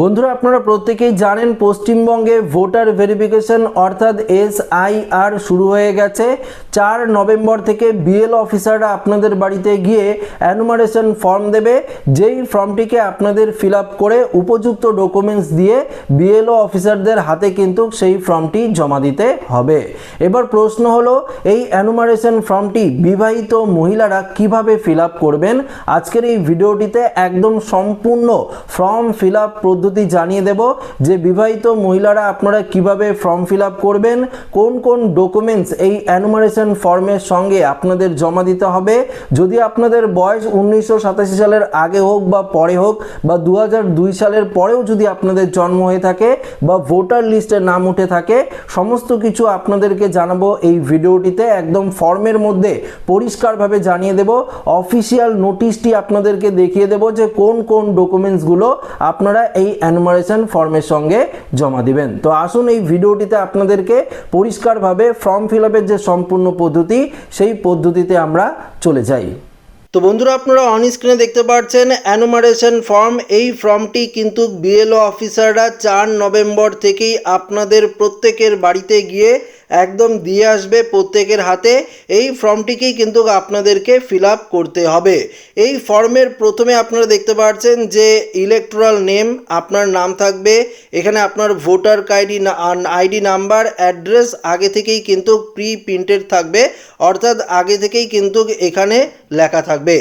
বন্ধুরা, আপনারা প্রত্যেকেই জানেন পশ্চিমবঙ্গে ভোটার ভেরিফিকেশন অর্থাৎ এস আই আর শুরু হয়ে গেছে। চার নভেম্বর থেকে বিএল অফিসাররা আপনাদের বাড়িতে গিয়ে অ্যানুমারেশন ফর্ম দেবে। যেই ফর্মটিকে আপনাদের ফিল করে উপযুক্ত ডকুমেন্টস দিয়ে বিএলও অফিসারদের হাতে কিন্তু সেই ফর্মটি জমা দিতে হবে। এবার প্রশ্ন হলো, এই অ্যানুমারেশন ফর্মটি বিবাহিত মহিলারা কীভাবে ফিল করবেন? আজকের এই ভিডিওটিতে একদম সম্পূর্ণ ফর্ম ফিল আপ পদ্ধতি জানিয়ে দেব যে বিবাহিত মহিলারা আপনারা কীভাবে ফর্ম ফিল আপ করবেন, কোন কোন ডকুমেন্টস এই অ্যানুমারেশন ফর্মের সঙ্গে আপনাদের জমা দিতে হবে। যদি আপনাদের বয়স উনিশশো সাতাশি সালের আগে হোক বা পরে হোক বা দু সালের পরেও যদি আপনাদের জন্ম হয়ে থাকে বা ভোটার লিস্টে নাম উঠে থাকে, সমস্ত কিছু আপনাদেরকে জানাব এই ভিডিওটিতে। একদম ফর্মের মধ্যে পরিষ্কারভাবে জানিয়ে দেব। অফিসিয়াল নোটিশটি আপনাদেরকে দেখিয়ে দেব যে কোন কোন ডকুমেন্টসগুলো আপনারা এই অ্যানুমারেশন ফর্মের সঙ্গে জমা দিবেন। তো আসুন এই ভিডিওটিতে আপনাদেরকে পরিষ্কারভাবে ফর্ম ফিল আপের যে সম্পূর্ণ পদ্ধতি, সেই পদ্ধতিতে আমরা চলে যাই। তো বন্ধুরা, আপনারা অন স্ক্রিনে দেখতে পাচ্ছেন অ্যানুমারেশন ফর্ম এই ফর্মটি কিন্তু বিএলও অফিসাররা চার নভেম্বর থেকেই আপনাদের প্রত্যেকের বাড়িতে গিয়ে একদম দিয়ে আসবে প্রত্যেকের হাতে। এই ফর্মটিকেই কিন্তু আপনাদেরকে ফিল আপ করতে হবে। এই ফর্মের প্রথমে আপনারা দেখতে পাচ্ছেন যে ইলেকট্রাল নেম আপনার নাম থাকবে। এখানে আপনার voter ID ID number address আগে থেকেই কিন্তু প্রি প্রিন্টেড থাকবে। অর্থাৎ আগে থেকেই কিন্তু এখানে লেখা থাকবে।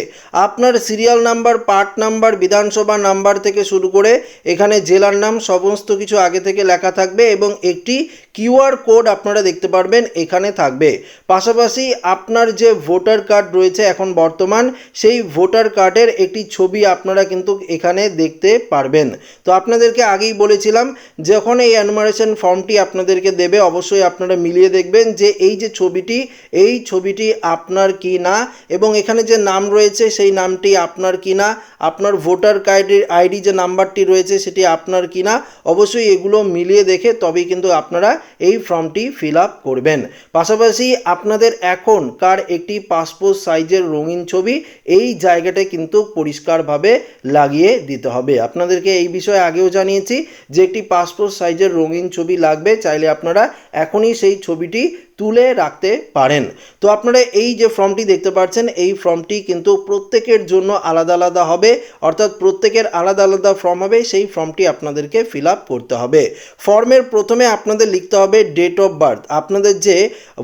আপনার সিরিয়াল নাম্বার পার্ট নাম্বার বিধানসভা নাম্বার থেকে শুরু করে এখানে জেলার নাম সমস্ত কিছু আগে থেকে লেখা থাকবে এবং একটি কিউআর কোড আপনারা দেখতে পারবেন, এখানে থাকবে। পাশাপাশি আপনার যে ভোটার কার্ড রয়েছে এখন বর্তমান, সেই ভোটার কার্ডের একটি ছবি আপনারা কিন্তু এখানে দেখতে পারবেন। তো আপনাদেরকে আগেই বলেছিলাম, যখন এই অ্যানুমারেশন ফর্মটি আপনাদেরকে দেবে, অবশ্যই আপনারা মিলিয়ে দেখবেন যে এই যে ছবিটি, এই ছবিটি আপনার কি না এবং এখানে যে নাম রয়েছে, সেই নামটি আপনার কি না, আপনার ভোটার কার্ডের আইডি যে নাম্বারটি রয়েছে, সেটি আপনার কি না, অবশ্যই এগুলো মিলিয়ে দেখে তবেই কিন্তু আপনারা এই ফর্মটি ফিল আপ করবেন। পাশাপাশি আপনাদের এখন কার একটি পাসপোর্ট সাইজের রঙিন ছবি, এই জায়গাটা কিন্তু পরিষ্কারভাবে লাগিয়ে দিতে হবে। আপনাদেরকে এই বিষয়ে আগেও জানিয়েছি যে একটি পাসপোর্ট সাইজের রঙিন ছবি লাগবে, চাইলে আপনারা এখনই সেই ছবিটি তুলে রাখতে পারেন। তো আপনারা এই যে ফর্মটি দেখতে পাচ্ছেন, এই ফর্মটি কিন্তু প্রত্যেকের জন্য আলাদা আলাদা হবে। অর্থাৎ প্রত্যেকের আলাদা আলাদা ফর্ম হবে, সেই ফর্মটি আপনাদেরকে ফিল করতে হবে। ফর্মের প্রথমে আপনাদের লিখতে হবে ডেট অফ বার্থ আপনাদের যে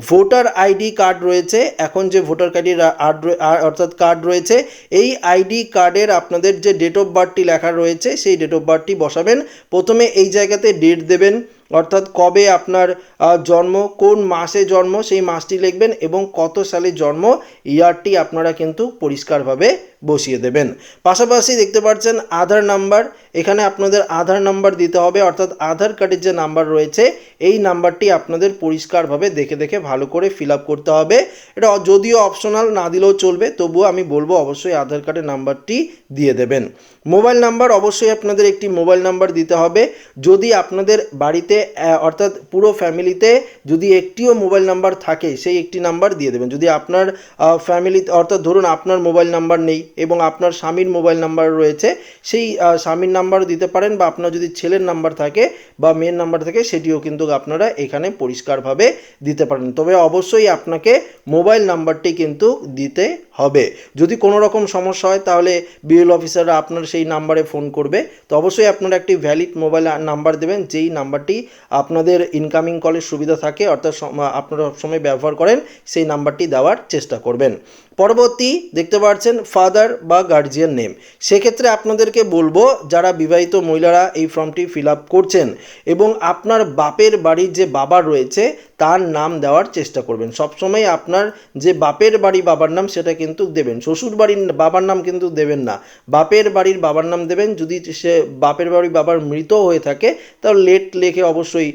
ভোটার আইডি কার্ড রয়েছে, এখন যে ভোটার কার্ডের অর্থাৎ কার্ড রয়েছে, এই আইডি কার্ডের আপনাদের যে ডেট অফ বার্থটি লেখা রয়েছে, সেই ডেট অফ বার্থটি বসাবেন। প্রথমে এই জায়গাতে ডেট দেবেন, অর্থাৎ কবে আপনার জন্ম, কোন মাসে জন্ম, সেই মাসটি লিখবেন এবং কত সালে জন্ম, ইয়ারটি আপনারা কিন্তু পরিষ্কারভাবে বসিয়ে দেবেন। পাশাপাশি দেখতে পাচ্ছেন আধার নাম্বার, এখানে আপনাদের আধার নাম্বার দিতে হবে, অর্থাৎ আধার কার্ডের যে নাম্বার রয়েছে, এই নাম্বারটি আপনাদের পরিষ্কারভাবে দেখে দেখে ভালো করে ফিল করতে হবে। এটা যদিও অপশনাল, না দিলেও চলবে, তবুও আমি বলব অবশ্যই আধার কার্ডের নাম্বারটি দিয়ে দেবেন। মোবাইল নাম্বার, অবশ্যই আপনাদের একটি মোবাইল নাম্বার দিতে হবে। যদি আপনাদের বাড়িতে অর্থাৎ পুরো ফ্যামিলিতে যদি একটিও মোবাইল নাম্বার থাকে, সেই একটি নাম্বার দিয়ে দেবেন। যদি আপনার ফ্যামিলি, অর্থাৎ ধরুন আপনার মোবাইল নাম্বার নেই এবং আপনার স্বামীর মোবাইল নাম্বার রয়েছে, সেই স্বামীর নাম্বার দিতে পারেন বা আপনার যদি ছেলের নাম্বার থাকে বা মেয়ের নাম্বার থাকে, সেটিও কিন্তু আপনারা এখানে পরিষ্কারভাবে দিতে পারেন। তবে অবশ্যই আপনাকে মোবাইল নাম্বারটি কিন্তু দিতে হবে। যদি কোনো রকম সমস্যা হয়, তাহলে বিএল অফিসাররা আপনার সেই নাম্বারে ফোন করবে। তো অবশ্যই আপনারা একটি ভ্যালিড মোবাইল নাম্বার দেবেন, যেই নাম্বারটি আপনাদের ইনকামিং কলের সুবিধা থাকে অর্থাৎ আপনারা সবসময় ব্যবহার করেন সেই নাম্বারটি দেওয়ার চেষ্টা করবেন। পরবর্তী দেখতে পাচ্ছেন ফাদার বা গার্জিয়ান নেম সেক্ষেত্রে আপনাদেরকে বলব, যারা বিবাহিত মহিলারা এই ফর্মটি ফিল আপ করছেন এবং আপনার বাপের বাড়ির যে বাবা রয়েছে, তার নাম দেওয়ার চেষ্টা করবেন। সবসময় আপনার যে বাপের বাড়ি বাবার নাম, সেটা কিন্তু দেবেন। শ্বশুর বাড়ির বাবার নাম কিন্তু দেবেন না। বাপের বাড়ির বাবার নাম দেবেন। যদি সে বাপের বাড়ি বাবার মৃত হয়ে থাকে, তাহলে লেট লেখে অবশ্যই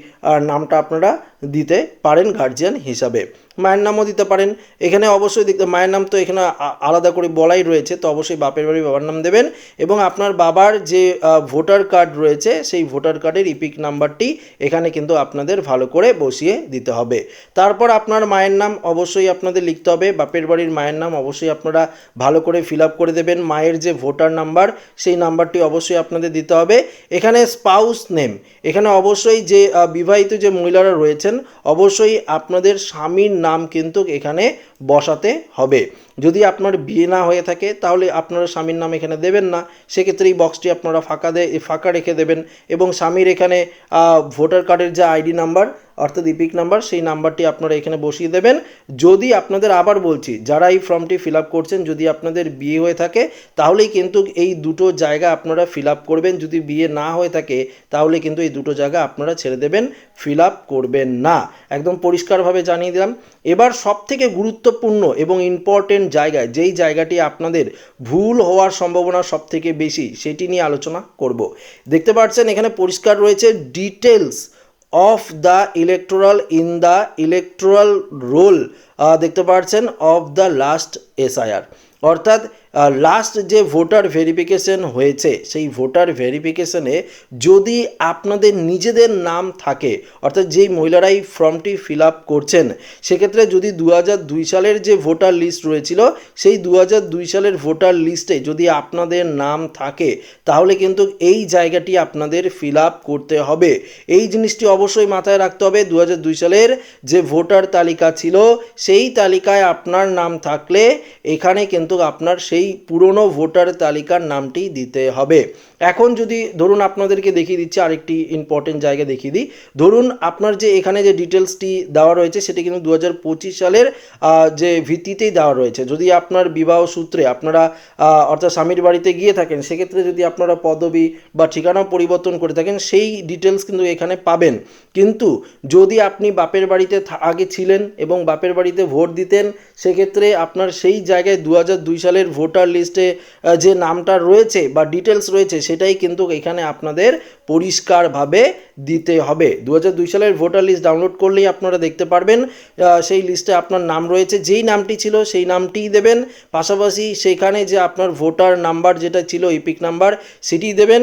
নামটা আপনারা দিতে পারেন গার্জিয়ান হিসাবে। মায়ের নামও দিতে পারেন। এখানে অবশ্যই দেখতে মায়ের নাম তো এখানে আলাদা করে বলাই রয়েছে, তো অবশ্যই বাপের বাড়ি বাবার নাম দেবেন এবং আপনার বাবার যে ভোটার কার্ড রয়েছে, সেই ভোটার কার্ডের ইপিক নাম্বারটি এখানে কিন্তু আপনাদের ভালো করে বসিয়ে দিতে হবে। তারপর আপনার মায়ের নাম অবশ্যই আপনাদের লিখতে হবে। বাপের বাড়ির মায়ের নাম অবশ্যই আপনারা ভালো করে ফিল আপ করে দেবেন। মায়ের যে ভোটার নাম্বার সেই নাম্বারটি অবশ্যই আপনাদের দিতে হবে। এখানে স্পাউস নেম এখানে অবশ্যই যে বিবাহিত যে মহিলারা রয়েছেন অবশ্যই আপনাদের স্বামীর নাম কিন্তু এখানে বসাতে হবে। যদি আপনার বিয়ে না হয়ে থাকে, তাহলে আপনারা স্বামীর নাম এখানে দেবেন না। সেক্ষেত্রে এই বক্সটি আপনারা ফাঁকা দে ফাঁকা রেখে দেবেন এবং স্বামীর এখানে ভোটার কার্ডের যে আইডি নাম্বার অর্থাৎ ইপিক নাম্বার সেই নাম্বারটি আপনারা এখানে বসিয়ে দেবেন। যদি আপনাদের আবার বলছি, যারা এই ফর্মটি ফিল আপ করছেন, যদি আপনাদের বিয়ে হয়ে থাকে, তাহলেই কিন্তু এই দুটো জায়গা আপনারা ফিল আপ করবেন। যদি বিয়ে না হয়ে থাকে, তাহলে কিন্তু এই দুটো জায়গা আপনারা ছেড়ে দেবেন ফিল আপ করবেন না। একদম পরিষ্কারভাবে জানিয়ে দিলাম। এবার সব থেকে গুরুত্বপূর্ণ এবং ইম্পর্টেন্ট জায়গায়, যেই জায়গাটি আপনাদের ভুল হওয়ার সম্ভাবনা সব থেকে বেশি, সেটি নিয়ে আলোচনা করব। দেখতে পাচ্ছেন, এখানে পরিষ্কার রয়েছে details of the electoral in the electoral roll দেখতে পাচ্ছেন of the last S I R অর্থাৎ লাস্ট যে ভোটার ভেরিফিকেশন হয়েছে, সেই ভোটার ভেরিফিকেশনে যদি আপনাদের নিজেদের নাম থাকে, অর্থাৎ যেই মহিলারাই ফর্মটি ফিল আপ করছেন, সেক্ষেত্রে যদি দু দুই সালের যে ভোটার লিস্ট রয়েছিল, সেই দু দুই সালের ভোটার লিস্টে যদি আপনাদের নাম থাকে, তাহলে কিন্তু এই জায়গাটি আপনাদের ফিল আপ করতে হবে। এই জিনিসটি অবশ্যই মাথায় রাখতে হবে দু দুই সালের যে ভোটার তালিকা ছিল সেই তালিকায় আপনার নাম থাকলে এখানে কিন্তু আপনার সেই পুরনো ভোটার তালিকার নামটি দিতে হবে। এখন যদি ধরুন আপনাদেরকে দেখিয়ে দিচ্ছি, আরেকটি ইম্পর্টেন্ট জায়গা দেখিয়ে দিই। ধরুন আপনার যে এখানে যে ডিটেলসটি দেওয়া রয়েছে, সেটি কিন্তু দু হাজার পঁচিশ সালের যে ভিত্তিতেই দেওয়া রয়েছে। যদি আপনার বিবাহ সূত্রে আপনারা অর্থাৎ স্বামীর বাড়িতে গিয়ে থাকেন, সেক্ষেত্রে যদি আপনারা পদবি বা ঠিকানা পরিবর্তন করে থাকেন, সেই ডিটেলস কিন্তু এখানে পাবেন। কিন্তু যদি আপনি বাপের বাড়িতে আগে ছিলেন এবং বাপের বাড়িতে ভোট দিতেন, সেক্ষেত্রে আপনার সেই জায়গায় দু দুই সালের ভোটার লিস্টে যে নামটা রয়েছে বা ডিটেলস রয়েছে, সেটাই কিন্তু এখানে আপনাদের পরিষ্কারভাবে দিতে হবে। দু দুই সালের ভোটার লিস্ট ডাউনলোড করলেই আপনারা দেখতে পারবেন সেই লিস্টে আপনার নাম রয়েছে, যেই নামটি ছিল সেই নামটিই দেবেন। পাশাপাশি সেখানে যে আপনার ভোটার নাম্বার যেটা ছিল ইপিক নাম্বার সেটি দেবেন।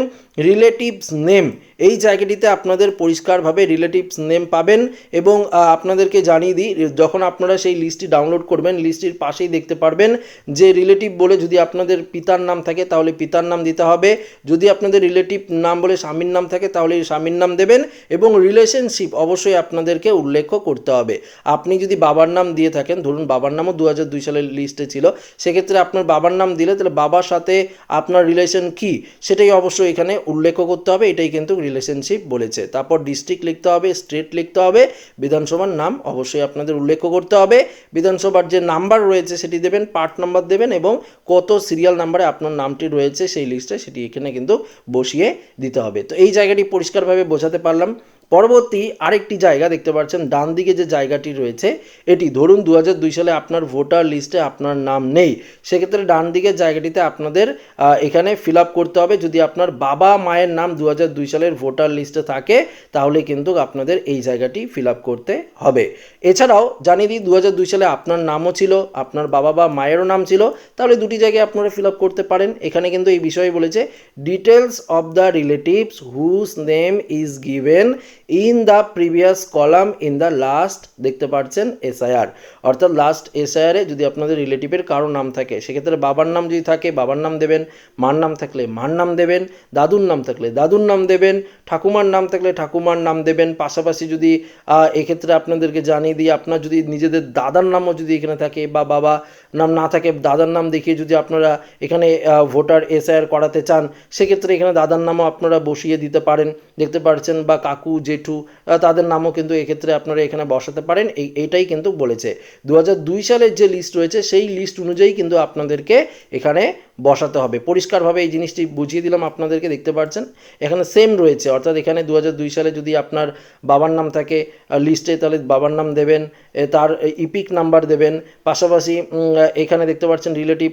রিলেটিভস নেম এই জায়গাটিতে আপনাদের পরিষ্কারভাবে রিলেটিভস নেম পাবেন এবং আপনাদেরকে জানিয়ে দিই, যখন আপনারা সেই লিস্টটি ডাউনলোড করবেন লিস্টটির পাশেই দেখতে পারবেন যে রিলেটিভ বলে যদি আপনাদের পিতার নাম থাকে, তাহলে পিতার নাম দিতে হবে। যদি আপনাদের রিলেটিভ নাম বলে স্বামীর নাম থাকে, তাহলে স্বামীর নাম দেবেন এবং রিলেশনশিপ অবশ্যই আপনাদেরকে উল্লেখ করতে হবে। আপনি যদি বাবার নাম দিয়ে থাকেন, ধরুন বাবার নামও দু হাজার দুই সালের লিস্টে ছিল, সেক্ষেত্রে আপনার বাবার নাম দিলে তাহলে বাবার সাথে আপনার রিলেশন কি? সেটাই অবশ্যই এখানে উল্লেখ করতে হবে, এটাই কিন্তু রিলেশনশিপ বলেছে। তারপর ডিস্ট্রিক্ট লিখতে হবে স্টেট লিখতে হবে, বিধানসভার নাম অবশ্যই আপনাদের উল্লেখ করতে হবে। বিধানসভার যে নাম্বার রয়েছে সেটি দেবেন পার্ট নাম্বার দেবেন এবং কত সিরিয়াল নাম্বারে আপনার নামটি রয়েছে সেই লিস্টে সেটি এখানে কিন্তু বসিয়ে দিতে হবে। তো এই জায়গাটি পরিষ্কারভাবে বোঝাতে পারলাম। পরবর্তী আরেকটি জায়গা দেখতে পাচ্ছেন, ডান দিকে যে জায়গাটি রয়েছে, এটি ধরুন দু সালে আপনার ভোটার লিস্টে আপনার নাম নেই। সেক্ষেত্রে ডান দিকের জায়গাটিতে আপনাদের এখানে ফিল আপ করতে হবে। যদি আপনার বাবা মায়ের নাম দু সালের ভোটার লিস্টে থাকে, তাহলে কিন্তু আপনাদের এই জায়গাটি ফিল আপ করতে হবে। এছাড়াও জানিয়ে দিই দু সালে আপনার নামও ছিল, আপনার বাবা বা মায়েরও নাম ছিল, তাহলে দুটি জায়গায় আপনারা ফিল আপ করতে পারেন। এখানে কিন্তু এই বিষয়ে বলেছে details of the relatives whose name is given in the previous column in the last দেখতে পাচ্ছেন এসআইআর অর্থাৎ লাস্ট এসআইআরে যদি আপনাদের রিলেটিভের কারও নাম থাকে, সেক্ষেত্রে বাবার নাম যদি থাকে, বাবার নাম দেবেন, মার নাম থাকলে মার নাম দেবেন, দাদুর নাম থাকলে দাদুর নাম দেবেন, ঠাকুমার নাম থাকলে ঠাকুমার নাম দেবেন, পাশাপাশি যদি এক্ষেত্রে আপনাদেরকে জানিয়ে দিই, আপনার যদি নিজেদের দাদার নামও যদি এখানে থাকে বা বাবা নাম না থাকে, দাদার নাম দেখিয়ে যদি আপনারা এখানে ভোটার এসআইআর করাতে চান, সেক্ষেত্রে এখানে দাদার নামও আপনারা বসিয়ে দিতে পারেন। দেখতে পাচ্ছেন বা কাকু জেঠু তাদের নামও কিন্তু এক্ষেত্রে আপনারা এখানে বসাতে পারেন। এই এটাই কিন্তু বলেছে। দু সালের যে লিস্ট রয়েছে, সেই লিস্ট অনুযায়ী কিন্তু আপনাদেরকে এখানে বসাতে হবে। পরিষ্কারভাবে এই জিনিসটি বুঝিয়ে দিলাম আপনাদেরকে, দেখতে পাচ্ছেন? এখানে সেম রয়েছে, অর্থাৎ এখানে দু সালে যদি আপনার বাবার নাম থাকে লিস্টে তাহলে বাবার নাম দেবেন তার ইপিক নাম্বার দেবেন, পাশাপাশি এখানে দেখতে পাচ্ছেন রিলেটিভ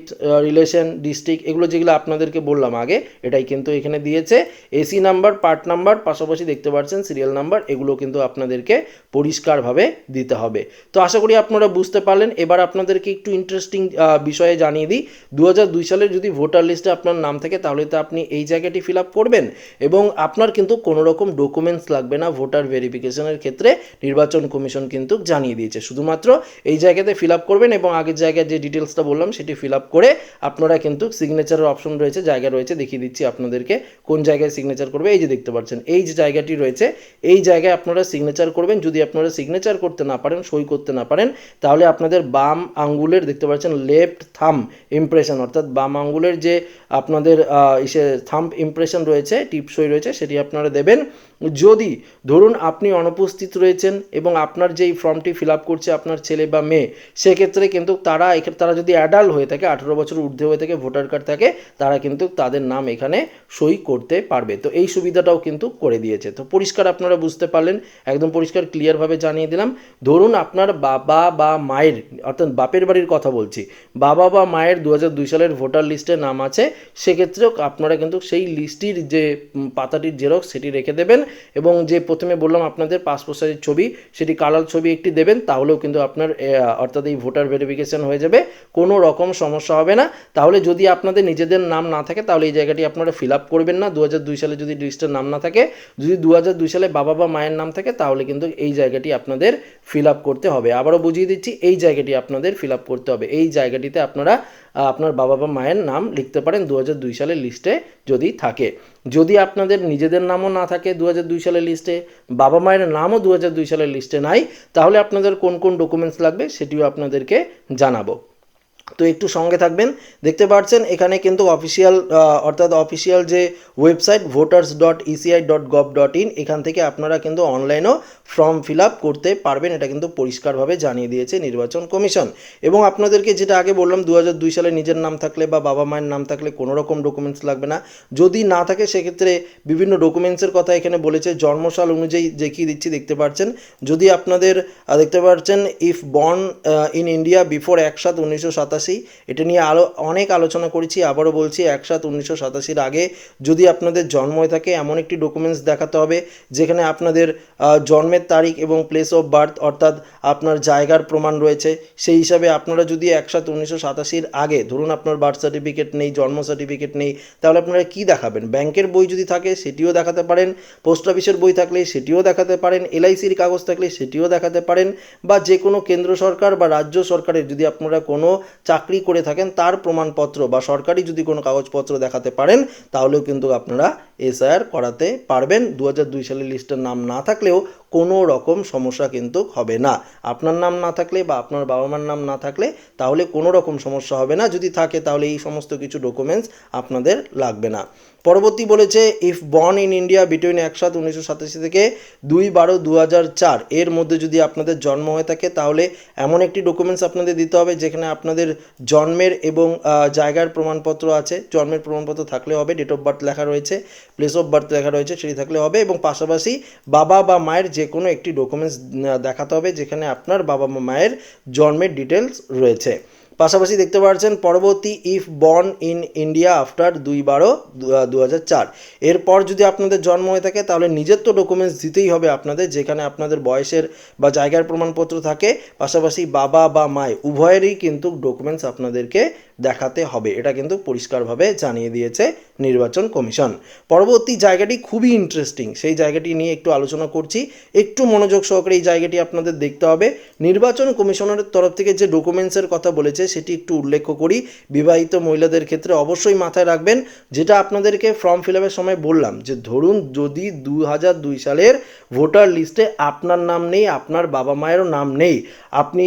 রিলেশন ডিস্ট্রিক্ট এগুলো যেগুলো আপনাদেরকে বললাম আগে, এটাই কিন্তু এখানে দিয়েছে। এসি নাম্বার পার্ট নাম্বার পাশাপাশি দেখতে পাচ্ছেন সিরিয়াল নাম্বার এগুলো কিন্তু আপনাদেরকে পরিষ্কারভাবে দিতে হবে। তো আশা করি আপনারা বুঝতে পারলেন। এবার আপনাদেরকে একটু ইন্টারেস্টিং বিষয়ে জানিয়ে দিই। দু সালের যদি ভোটার লিস্টে আপনার নাম থাকে, তাহলে তো আপনি এই জায়গাটি ফিল আপ করবেন এবং আপনার কিন্তু কোনো রকম ডকুমেন্টস লাগবে না। ভোটার ভেরিফিকেশনের ক্ষেত্রে নির্বাচন কমিশন কিন্তু জানিয়ে দিয়েছে। শুধুমাত্র এই জায়গাতে ফিল আপ করবেন এবং আগের জায়গায় যে ডিটেলসটা বললাম, সেটি ফিল আপ করে আপনারা কিন্তু সিগনেচারের অপশন রয়েছে, জায়গা রয়েছে, দেখিয়ে দিচ্ছি আপনাদেরকে কোন জায়গায় সিগনেচার করবে। এই যে দেখতে পাচ্ছেন, এই যে জায়গাটি রয়েছে, এই জায়গায় আপনারা সিগনেচার করবেন। যদি আপনারা সিগনেচার করতে না পারেন, সই করতে না পারেন, তাহলে আপনাদের বাম আঙ্গুলের, দেখতে পাচ্ছেন লেফট থাম ইমপ্রেশন অর্থাৎ বাম আঙ্গুলের যে আপনাদের ইসে থাম্প ইমপ্রেশন রয়েছে টিপসই রয়েছে, সেটি আপনারা দেবেন। যদি ধরুন আপনি অনুপস্থিত রয়েছেন এবং আপনার যেই ফর্মটি ফিল আপ করছে আপনার ছেলে বা মেয়ে, সেক্ষেত্রে কিন্তু তারা তারা যদি অ্যাডাল্ট হয়ে থাকে, আঠেরো বছর ঊর্ধ্বে হয়ে থাকে ভোটার কার্ড থাকে, তারা কিন্তু তাদের নাম এখানে সই করতে পারবে। তো এই সুবিধাটাও কিন্তু করে দিয়েছে। তো পরিষ্কার আপনারা বুঝতে পারলেন, একদম পরিষ্কার ক্লিয়ারভাবে জানিয়ে দিলাম। ধরুন আপনার বাবা বা মায়ের, অর্থাৎ বাপের বাড়ির কথা বলছি, বাবা বা মায়ের দু সালের ভোটার লিস্টে নাম আছে, সেক্ষেত্রেও আপনারা কিন্তু সেই লিস্টটির যে পাতাটির জেরক্স সেটি রেখে দেবেন এবং যে প্রথমে বললাম আপনাদের পাসপোর্ট সাইজের ছবি, সেটি কালার ছবি একটি দেবেন, তাহলেও কিন্তু আপনার অর্থাৎ এই ভোটার ভেরিফিকেশন হয়ে যাবে, কোনো রকম সমস্যা হবে না। তাহলে যদি আপনাদের নিজেদের নাম না থাকে, তাহলে এই জায়গাটি আপনারা ফিল আপ করবেন না। দু দুই সালে যদি লিস্টের নাম না থাকে, যদি দু দুই সালে বাবা বা মায়ের নাম থাকে, তাহলে কিন্তু এই জায়গাটি আপনাদের ফিল আপ করতে হবে। আবারও বুঝিয়ে দিচ্ছি, এই জায়গাটি আপনাদের ফিল আপ করতে হবে। এই জায়গাটিতে আপনারা আপনার বাবা বা মায়ের নাম লিখতে পারেন দু দুই সালের লিস্টে যদি থাকে। যদি আপনাদের নিজেদের নামও না থাকে দু দুই সালের লিস্টে, বাবা মায়ের নামও দু দুই সালের লিস্টে নাই, তাহলে আপনাদের কোন কোন ডকুমেন্টস লাগবে সেটিও আপনাদেরকে জানাব। তো একটু সঙ্গে থাকবেন। দেখতে পাচ্ছেন এখানে কিন্তু অফিসিয়াল অর্থাৎ অফিসিয়াল যে website voters dot E C I dot gov dot in এখান থেকে আপনারা কিন্তু অনলাইনেও ফর্ম ফিল আপ করতে পারবেন। এটা কিন্তু পরিষ্কারভাবে জানিয়ে দিয়েছে নির্বাচন কমিশন। এবং আপনাদেরকে যেটা আগে বললাম দু সালে নিজের নাম থাকলে বা বাবা মায়ের নাম থাকলে কোনো রকম ডকুমেন্টস লাগবে না। যদি না থাকে, সেক্ষেত্রে বিভিন্ন ডকুমেন্টসের কথা এখানে বলেছে। জন্মসাল অনুযায়ী দেখিয়ে দিচ্ছি, দেখতে পাচ্ছেন যদি আপনাদের দেখতে পাচ্ছেন if born in India before এক সাত উনিশশো সাতাশি এটা নিয়ে আলো অনেক আলোচনা করেছি, আবারও বলছি এক সাত উনিশশো সাতাশির আগে যদি আপনাদের জন্ম হয়ে থাকে এমন একটি ডকুমেন্টস দেখাতে হবে যেখানে আপনাদের জন্মের তারিখ এবং প্লেস অফ বার্থ অর্থাৎ আপনার জায়গার প্রমাণ রয়েছে। সেই হিসাবে আপনারা যদি এক সাত উনিশশো সাতাশির আগে ধরুন আপনার বার্থ সার্টিফিকেট নেই, জন্ম সার্টিফিকেট নেই, তাহলে আপনারা কি দেখাবেন? ব্যাংকের বই যদি থাকে সেটিও দেখাতে পারেন পোস্ট অফিসের বই থাকলে সেটিও দেখাতে পারেন এলআইসির কাগজ থাকলে সেটিও দেখাতে পারেন বা যে কোনো কেন্দ্র সরকার বা রাজ্য সরকারের যদি আপনারা কোনো চাকরি করে থাকেন, তার প্রমাণপত্র বা সরকারি যদি কোনো কাগজপত্র দেখাতে পারেন, তাহলেও কিন্তু আপনারা এসআইআর করাতে পারবেন। দু সালের লিস্টের নাম না থাকলেও কোনো রকম সমস্যা কিন্তু হবে না। আপনার নাম না থাকলে বা আপনার বাবা মার নাম না থাকলে তাহলে কোনো রকম সমস্যা হবে না। যদি থাকে তাহলে এই সমস্ত কিছু ডকুমেন্টস আপনাদের লাগবে না। পরবর্তী বলেছে if born in India between এক সাত উনিশশো সাতাশি থেকে দুই বারো দু হাজার চার, এর মধ্যে যদি আপনাদের জন্ম হয়ে থাকে তাহলে এমন একটি ডকুমেন্টস আপনাদের দিতে হবে যেখানে আপনাদের জন্মের এবং জায়গার প্রমাণপত্র আছে। জন্মের প্রমাণপত্র থাকলে হবে ডেট অফ বার্থ লেখা রয়েছে প্লেস অফ বার্থ লেখা রয়েছে, সেটি থাকলে হবে এবং পাশাপাশি বাবা বা মায়ের যে কোনো একটি ডকুমেন্টস দেখাতে হবে যেখানে আপনার বাবা বা মায়ের জন্মের ডিটেলস রয়েছে। পাশাপাশি দেখতে পাচ্ছেন পরবর্তী if born in India after দুই বারো, দু এরপর যদি আপনাদের জন্ম হয়ে থাকে তাহলে নিজের তো ডকুমেন্টস দিতেই হবে আপনাদের, যেখানে আপনাদের বয়সের বা জায়গার প্রমাণপত্র থাকে। পাশাপাশি বাবা বা মায় উভয়েরই কিন্তু ডকুমেন্টস আপনাদেরকে দেখাতে হবে। এটা কিন্তু পরিষ্কারভাবে জানিয়ে দিয়েছে নির্বাচন কমিশন। পরবর্তী জায়গাটি খুবই ইন্টারেস্টিং সেই জায়গাটি নিয়ে একটু আলোচনা করছি। একটু মনোযোগ সহকারে এই জায়গাটি আপনাদের দেখতে হবে। নির্বাচন কমিশনের তরফ থেকে যে ডকুমেন্টসের কথা বলেছে, সেটি একটু উল্লেখ করি। বিবাহিত মহিলাদের ক্ষেত্রে অবশ্যই মাথায় রাখবেন, যেটা আপনাদেরকে ফর্ম ফিল আপের সময় বললাম, যে ধরুন যদি দু হাজার দুই সালের ভোটার লিস্টে আপনার নাম নেই, আপনার বাবা মায়েরও নাম নেই, আপনি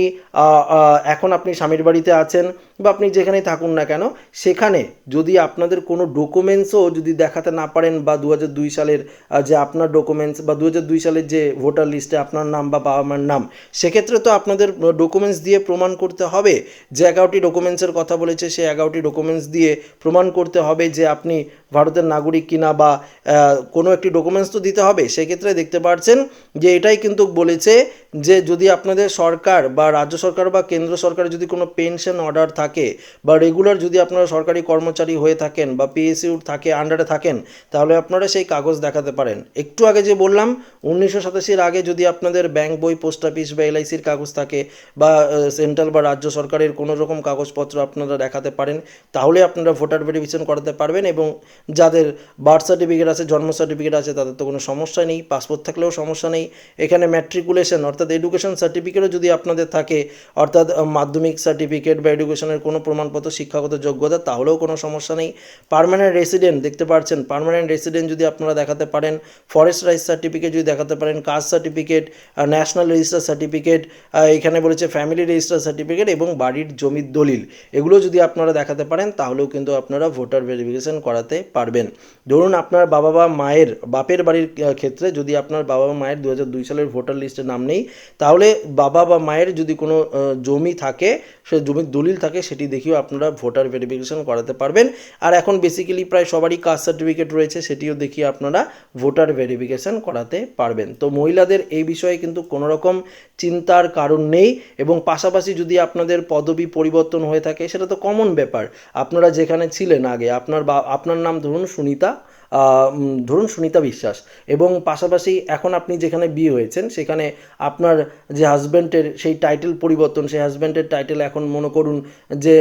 এখন আপনি স্বামীর বাড়িতে আছেন বা আপনি যেখানেই থাকুন না কেন, সেখানে যদি আপনাদের কোনো ডকুমেন্টসও যদি দেখাতে না পারেন বা দু দুই সালের যে আপনার ডকুমেন্টস বা দু দুই সালের যে ভোটার লিস্টে আপনার নাম বা বাবা মার নাম, সেক্ষেত্রে তো আপনাদের ডকুমেন্টস দিয়ে প্রমাণ করতে হবে। যে এগারোটি ডকুমেন্টসের কথা বলেছে, সেই এগারোটি ডকুমেন্টস দিয়ে প্রমাণ করতে হবে যে আপনি ভারতের নাগরিক কিনা বা কোনো একটি ডকুমেন্টস তো দিতে হবে। সেক্ষেত্রে দেখতে পাচ্ছেন যে এটাই কিন্তু বলেছে যে যদি আপনাদের সরকার বা রাজ্য সরকার বা কেন্দ্র সরকারের যদি কোনো পেনশন অর্ডার থাকে বা রেগুলার যদি আপনারা সরকারি কর্মচারী হয়ে থাকেন বা পিএসইউর থাকে আন্ডারে থাকেন, তাহলে আপনারা সেই কাগজ দেখাতে পারেন। একটু আগে যে বললাম, উনিশশো সাতাশির আগে যদি আপনাদের ব্যাংক বই পোস্ট অফিস বা এলআইসির কাগজ থাকে বা সেন্ট্রাল বা রাজ্য সরকারের কোনো রকম কাগজপত্র আপনারা দেখাতে পারেন, তাহলে আপনারা ভোটার ভেরিফিকেশন করাতে পারবেন এবং যাদের বার্থ সার্টিফিকেট আছে, জন্ম সার্টিফিকেট আছে, তাদের তো কোনো সমস্যা নেই পাসপোর্ট থাকলেও সমস্যা নেই। এখানে ম্যাট্রিকুলেশন অর্থাৎ এডুকেশন সার্টিফিকেটও যদি আপনাদের থাকে, অর্থাৎ মাধ্যমিক সার্টিফিকেট বা এডুকেশনের কোনো প্রমাণপত্র, শিক্ষাগত যোগ্যতা, তাহলেও কোনো সমস্যা নেই। পারমানেন্ট রেসিডেন্ট দেখতে পাচ্ছেন পারমানেন্ট রেসিডেন্ট যদি আপনারা দেখাতে পারেন ফরেস্ট রাইস সার্টিফিকেট যদি দেখাতে পারেন caste certificate national register certificate এখানে বলেছে ফ্যামিলি রেজিস্টার সার্টিফিকেট এবং বাড়ির জমির দলিল। এগুলো যদি আপনারা দেখাতে পারেন, তাহলেও কিন্তু আপনারা ভোটার ভেরিফিকেশন করাতে পারবেন। ধরুন আপনার বাবা বা মায়ের, বাপের বাড়ির ক্ষেত্রে যদি আপনার বাবা মায়ের দু সালের ভোটার লিস্টে নাম নেই তাহলে বাবা বা মায়ের যদি কোনো জমি থাকে, সে জমির দলিল থাকে, সেটি দেখিয়েও আপনারা ভোটার ভেরিফিকেশন করাতে পারবেন। আর এখন বেসিক্যালি প্রায় সবারই কাস্ট সার্টিফিকেট রয়েছে, সেটিও দেখিয়ে আপনারা ভোটার ভেরিফিকেশন করাতে পারবেন। তো মহিলাদের এই বিষয়ে কিন্তু কোনো রকম চিন্তার কারণ নেই এবং পাশাপাশি যদি আপনাদের পদবি পরিবর্তন হয়ে থাকে, সেটা তো কমন ব্যাপার। আপনারা যেখানে ছিলেন আগে, আপনার বা, আপনার নাম ধরুন সুনিতা ধরুন সুনিতা বিশ্বাস এবং পাশাপাশি এখন আপনি যেখানে বিয়ে হয়েছেন, সেখানে আপনার যে হাজব্যান্ডের সেই টাইটেল পরিবর্তন, সেই হাজব্যান্ডের টাইটেল এখন মনে করুন যে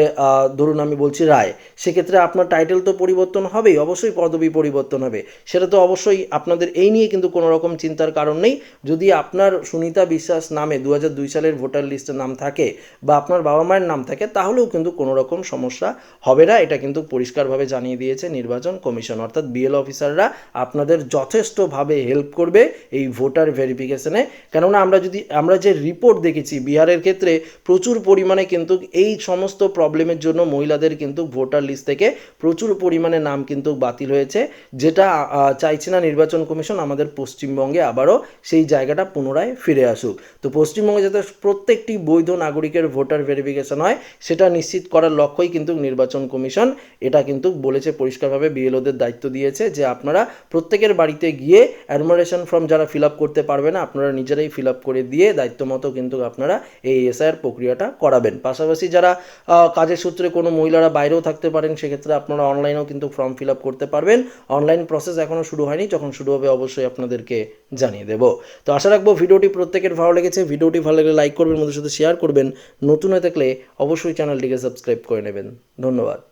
ধরুন আমি বলছি রায়, সেক্ষেত্রে আপনার টাইটেল তো পরিবর্তন হবেই, অবশ্যই পদবি পরিবর্তন হবে। সেটা তো অবশ্যই আপনাদের এই নিয়ে কিন্তু কোনো রকম চিন্তার কারণ নেই। যদি আপনার সুনিতা বিশ্বাস নামে দু দুই সালের ভোটার লিস্টে নাম থাকে বা আপনার বাবা মায়ের নাম থাকে, তাহলেও কিন্তু কোনো রকম সমস্যা হবে না। এটা কিন্তু পরিষ্কারভাবে জানিয়ে দিয়েছে নির্বাচন কমিশন, অর্থাৎ বিএল অফিসাররা আপনাদের যথেষ্টভাবে হেল্প করবে এই ভোটার ভেরিফিকেশনে কেননা আমরা যদি, আমরা যে রিপোর্ট দেখেছি, বিহারের ক্ষেত্রে প্রচুর পরিমাণে কিন্তু এই সমস্ত প্রবলেমের জন্য মহিলাদের কিন্তু ভোটার লিস্ট থেকে প্রচুর পরিমাণে নাম কিন্তু বাতিল হয়েছে, যেটা চাইছে না নির্বাচন কমিশন আমাদের পশ্চিমবঙ্গে আবারও সেই জায়গাটা পুনরায় ফিরে আসুক। তো পশ্চিমবঙ্গে যাতে প্রত্যেকটি বৈধ নাগরিকের ভোটার ভেরিফিকেশন হয়, সেটা নিশ্চিত করার লক্ষ্যই কিন্তু নির্বাচন কমিশন এটা কিন্তু বলেছে, পরিষ্কারভাবে বিএলওদের দায়িত্ব দিয়েছে যে আপনারা প্রত্যেকের বাড়িতে গিয়ে অ্যাডমিরেশন ফর্ম যারা ফিল আপ করতে পারবে না, আপনারা নিজেরাই ফিল আপ করে দিয়ে দায়িত্ব মতো কিন্তু আপনারা এই এসআইআর প্রক্রিয়াটা করাবেন। পাশাপাশি যারা কাজের সূত্রে কোনো মহিলারা বাইরেও থাকতে পারেন, সেক্ষেত্রে আপনারা অনলাইনেও কিন্তু ফর্ম ফিল আপ করতে পারবেন। অনলাইন প্রসেস এখনও শুরু হয়নি, যখন শুরু হবে অবশ্যই আপনাদেরকে জানিয়ে দেবো। তো আশা রাখব ভিডিওটি প্রত্যেকের ভালো লেগেছে। ভিডিওটি ভালো লাগলে লাইক করবেন মধ্যে সাথে শেয়ার করবেন। নতুন হয়ে থাকলে অবশ্যই চ্যানেলটিকে সাবস্ক্রাইব করে নেবেন। ধন্যবাদ।